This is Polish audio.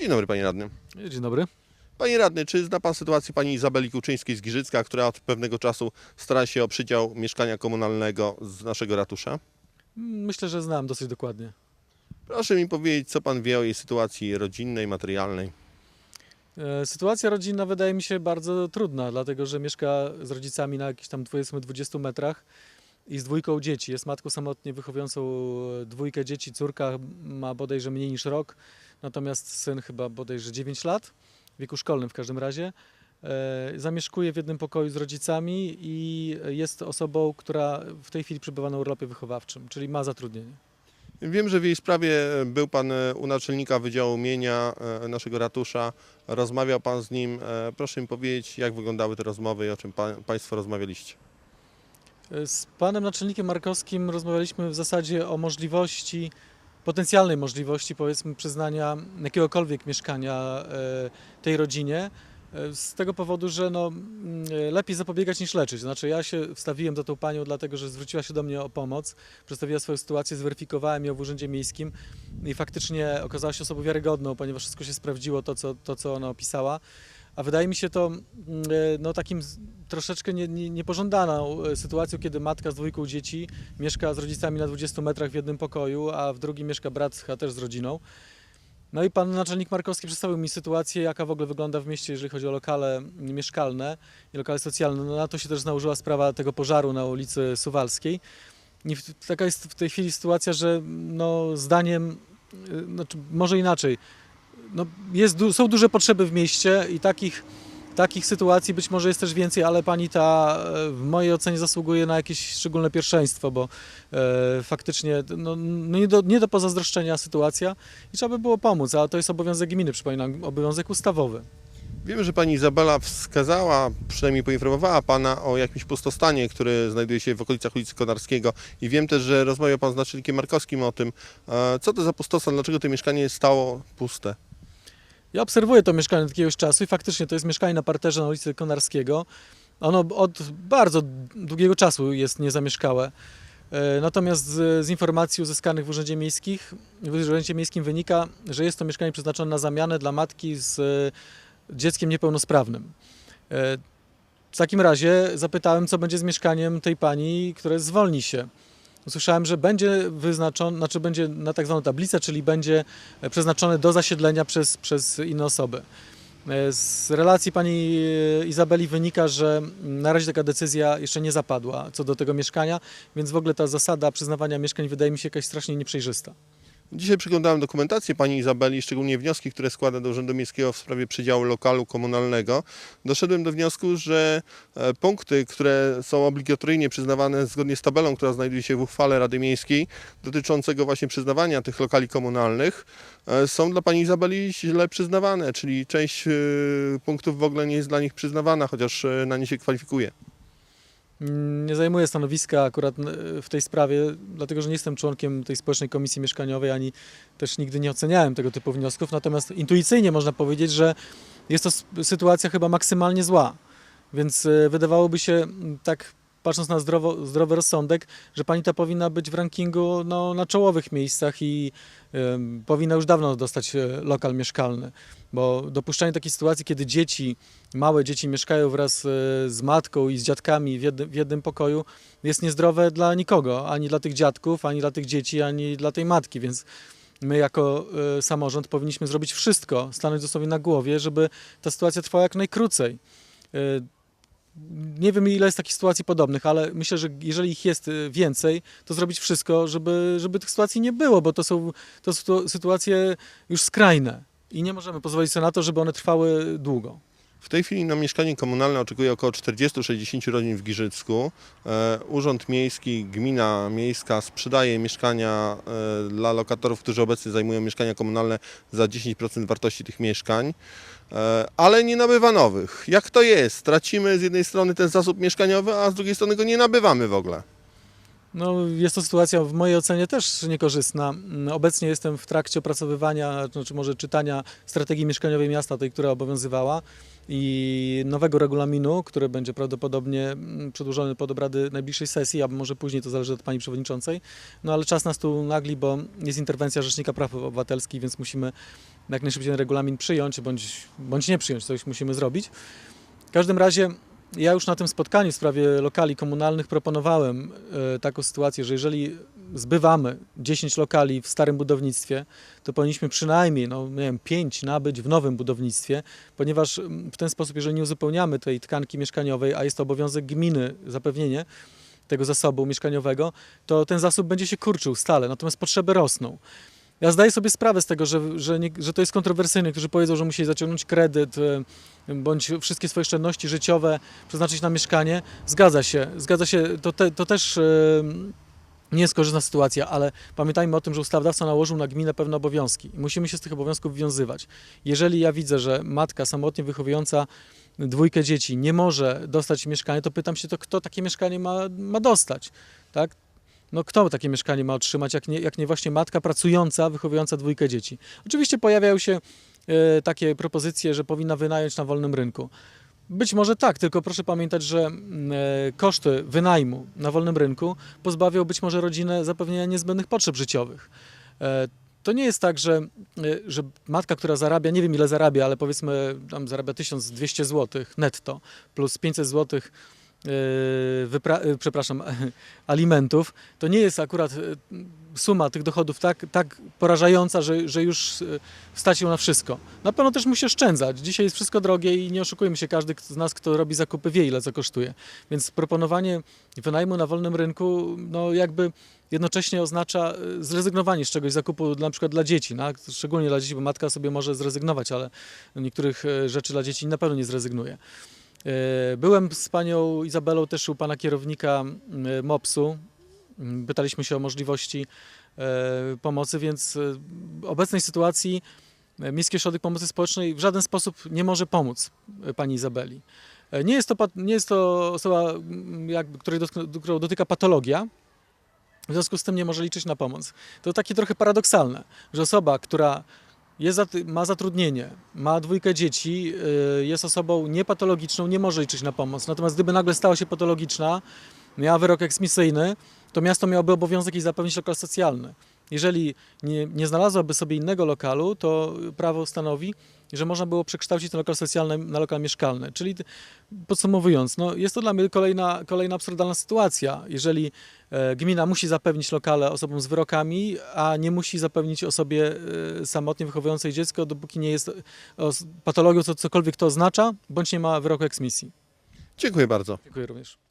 Dzień dobry panie radny. Dzień dobry. Panie radny, czy zna pan sytuację pani Izabeli Kuczyńskiej z Giżycka, która od pewnego czasu stara się o przydział mieszkania komunalnego z naszego ratusza? Myślę, że znam dosyć dokładnie. Proszę mi powiedzieć, co pan wie o jej sytuacji rodzinnej, materialnej. E, Sytuacja rodzinna wydaje mi się bardzo trudna, dlatego że mieszka z rodzicami na jakichś tam powiedzmy 20 metrach i z dwójką dzieci. Jest matką samotnie wychowującą e, dwójkę dzieci. Córka ma bodajże mniej niż rok, natomiast syn chyba bodajże 9 lat, w wieku szkolnym w każdym razie. E, Zamieszkuje w jednym pokoju z rodzicami i jest osobą, która w tej chwili przebywa na urlopie wychowawczym, czyli ma zatrudnienie. Wiem, że w jej sprawie był pan e, u naczelnika Wydziału Mienia e, naszego ratusza. Rozmawiał pan z nim. E, Proszę mi powiedzieć, jak wyglądały te rozmowy i o czym pa, państwo rozmawialiście. Z panem naczelnikiem Markowskim rozmawialiśmy w zasadzie o możliwości, potencjalnej możliwości powiedzmy przyznania jakiegokolwiek mieszkania e, tej rodzinie. e, Z tego powodu, że no, e, lepiej zapobiegać niż leczyć. Znaczy ja się wstawiłem za tą panią dlatego, że zwróciła się do mnie o pomoc, przedstawiła swoją sytuację, zweryfikowałem ją w Urzędzie Miejskim i faktycznie okazała się osobą wiarygodną, ponieważ wszystko się sprawdziło, to co, to, co ona opisała. A wydaje mi się to mm, e, no, takim troszeczkę nie, nie, niepożądaną e, sytuacją, kiedy matka z dwójką dzieci mieszka z rodzicami na 20 metrach w jednym pokoju, a w drugim mieszka brat też z rodziną. No i pan naczelnik Markowski przedstawił mi sytuację, jaka w ogóle wygląda w mieście, jeżeli chodzi o lokale mieszkalne i lokale socjalne. No na to się też nałożyła sprawa tego pożaru na ulicy Suwalskiej. I taka jest w tej chwili sytuacja, że no, zdaniem, y, znaczy może inaczej, no, jest, są duże potrzeby w mieście i takich, takich sytuacji być może jest też więcej, ale pani ta e, w mojej ocenie zasługuje na jakieś szczególne pierwszeństwo, bo e, faktycznie no, no nie, do, nie do pozazdroszczenia sytuacja i trzeba by było pomóc, a to jest obowiązek gminy, przypominam, obowiązek ustawowy. Wiem, że pani Izabela wskazała, przynajmniej poinformowała pana o jakimś pustostanie, który znajduje się w okolicach ulicy Konarskiego i wiem też, że rozmawiał pan z naczelnikiem Markowskim o tym. E, Co to za pustostan, dlaczego to mieszkanie stało puste? Ja obserwuję to mieszkanie od jakiegoś czasu i faktycznie to jest mieszkanie na parterze na ulicy Konarskiego. Ono od bardzo długiego czasu jest niezamieszkałe. E, Natomiast z, z informacji uzyskanych w Urzędzie, Miejskich, w Urzędzie Miejskim wynika, że jest to mieszkanie przeznaczone na zamianę dla matki z e, dzieckiem niepełnosprawnym. E, W takim razie zapytałem, co będzie z mieszkaniem tej pani, które zwolni się. Usłyszałem, że będzie wyznaczone, znaczy będzie na tak zwaną tablicę, czyli będzie przeznaczone do zasiedlenia przez, przez inne osoby. E, Z relacji pani e, Izabeli wynika, że na razie taka decyzja jeszcze nie zapadła co do tego mieszkania, więc w ogóle ta zasada przyznawania mieszkań wydaje mi się jakaś strasznie nieprzejrzysta. Dzisiaj przyglądałem dokumentację pani Izabeli, szczególnie wnioski, które składa do Urzędu Miejskiego w sprawie przydziału lokalu komunalnego. Doszedłem do wniosku, że e, punkty, które są obligatoryjnie przyznawane zgodnie z tabelą, która znajduje się w uchwale Rady Miejskiej dotyczącego właśnie przyznawania tych lokali komunalnych, e, są dla pani Izabeli źle przyznawane, czyli część e, punktów w ogóle nie jest dla nich przyznawana, chociaż na nie się kwalifikuje. Nie zajmuję stanowiska akurat e, w tej sprawie, dlatego że nie jestem członkiem tej społecznej komisji mieszkaniowej, ani też nigdy nie oceniałem tego typu wniosków. Natomiast intuicyjnie można powiedzieć, że jest to sytuacja chyba maksymalnie zła. Więc e, wydawałoby się, tak patrząc na zdrowo, zdrowy rozsądek, że pani ta powinna być w rankingu no, na czołowych miejscach i em, powinna już dawno dostać e, lokal mieszkalny. Bo dopuszczanie takiej sytuacji, kiedy dzieci, małe dzieci mieszkają wraz e, z matką i z dziadkami w jednym, w jednym pokoju, jest niezdrowe dla nikogo, ani dla tych dziadków, ani dla tych dzieci, ani dla tej matki, więc my jako e, samorząd powinniśmy zrobić wszystko, stanąć sobie na głowie, żeby ta sytuacja trwała jak najkrócej. E, Nie wiem, ile jest takich sytuacji podobnych, ale myślę, że jeżeli ich jest e, więcej, to zrobić wszystko, żeby, żeby tych sytuacji nie było, bo to są, to są sytuacje już skrajne i nie możemy pozwolić sobie na to, żeby one trwały długo. W tej chwili na mieszkanie komunalne oczekuje około 40-60 rodzin w Giżycku. E, Urząd Miejski, Gmina Miejska sprzedaje mieszkania e, dla lokatorów, którzy obecnie zajmują mieszkania komunalne za 10% wartości tych mieszkań, e, ale nie nabywa nowych. Jak to jest? Tracimy z jednej strony ten zasób mieszkaniowy, a z drugiej strony go nie nabywamy w ogóle. No, jest to sytuacja w mojej ocenie też niekorzystna. Obecnie jestem w trakcie opracowywania, znaczy może czytania strategii mieszkaniowej miasta, tej, która obowiązywała i nowego regulaminu, który będzie prawdopodobnie mm, przedłużony pod obrady najbliższej sesji, a może później, to zależy od Pani Przewodniczącej. No ale czas nas tu nagli, bo jest interwencja Rzecznika Praw Obywatelskich, więc musimy jak najszybciej ten regulamin przyjąć, bądź, bądź nie przyjąć, coś musimy zrobić. W każdym razie ja już na tym spotkaniu w sprawie lokali komunalnych proponowałem e, taką sytuację, że jeżeli zbywamy 10 lokali w starym budownictwie, to powinniśmy przynajmniej, no nie wiem, 5 nabyć w nowym budownictwie, ponieważ w ten sposób, jeżeli nie uzupełniamy tej tkanki mieszkaniowej, a jest to obowiązek gminy zapewnienie tego zasobu mieszkaniowego, to ten zasób będzie się kurczył stale, natomiast potrzeby rosną. Ja zdaję sobie sprawę z tego, że, że, nie, że to jest kontrowersyjne. Którzy powiedzą, że musieli zaciągnąć kredyt bądź wszystkie swoje oszczędności życiowe przeznaczyć na mieszkanie. Zgadza się, zgadza się. To, te, to też nie jest korzystna sytuacja, ale pamiętajmy o tym, że ustawodawca nałożył na gminę pewne obowiązki i musimy się z tych obowiązków wiązywać. Jeżeli ja widzę, że matka samotnie wychowująca dwójkę dzieci nie może dostać mieszkania, to pytam się, to kto takie mieszkanie ma, ma dostać, tak? No kto takie mieszkanie ma otrzymać, jak nie, jak nie właśnie matka pracująca, wychowująca dwójkę dzieci. Oczywiście pojawiają się e, takie propozycje, że powinna wynająć na wolnym rynku. Być może tak, tylko proszę pamiętać, że mm, e, koszty wynajmu na wolnym rynku pozbawią być może rodzinę zapewnienia niezbędnych potrzeb życiowych. E, To nie jest tak, że, że matka, która zarabia, nie wiem ile zarabia, ale powiedzmy tam zarabia 1200 zł netto plus 500 zł wypra- e, przepraszam, alimentów, to nie jest akurat e, suma tych dochodów tak, tak porażająca, że, że już stać ją na wszystko. Na pewno też musi oszczędzać. Dzisiaj jest wszystko drogie i nie oszukujmy się, każdy z nas, kto robi zakupy, wie ile to kosztuje. Więc proponowanie wynajmu na wolnym rynku, no jakby jednocześnie oznacza zrezygnowanie z czegoś zakupu na przykład dla dzieci, no, szczególnie dla dzieci, bo matka sobie może zrezygnować, ale niektórych rzeczy dla dzieci na pewno nie zrezygnuje. E, Byłem z panią Izabelą też u pana kierownika MOPS-u. Pytaliśmy się o możliwości e, pomocy, więc e, w obecnej sytuacji Miejski Ośrodek Pomocy Społecznej w żaden sposób nie może pomóc pani Izabeli. Nie jest to, nie jest to osoba, jakby, której dotyka patologia, w związku z tym nie może liczyć na pomoc. To takie trochę paradoksalne, że osoba, która jest, ma zatrudnienie, ma dwójkę dzieci, y, jest osobą niepatologiczną, nie może liczyć na pomoc. Natomiast gdyby nagle stała się patologiczna, miała wyrok eksmisyjny, to miasto miałoby obowiązek jej zapewnić lokal socjalny. Jeżeli nie, nie znalazłaby sobie innego lokalu, to prawo stanowi, że można było przekształcić ten lokal socjalny na lokal mieszkalny. Czyli podsumowując, no jest to dla mnie kolejna, kolejna absurdalna sytuacja. Jeżeli e, gmina musi zapewnić lokale osobom z wyrokami, a nie musi zapewnić osobie e, samotnie wychowującej dziecko, dopóki nie jest patologią, co, cokolwiek to oznacza, bądź nie ma wyroku eksmisji. Dziękuję bardzo. Dziękuję również.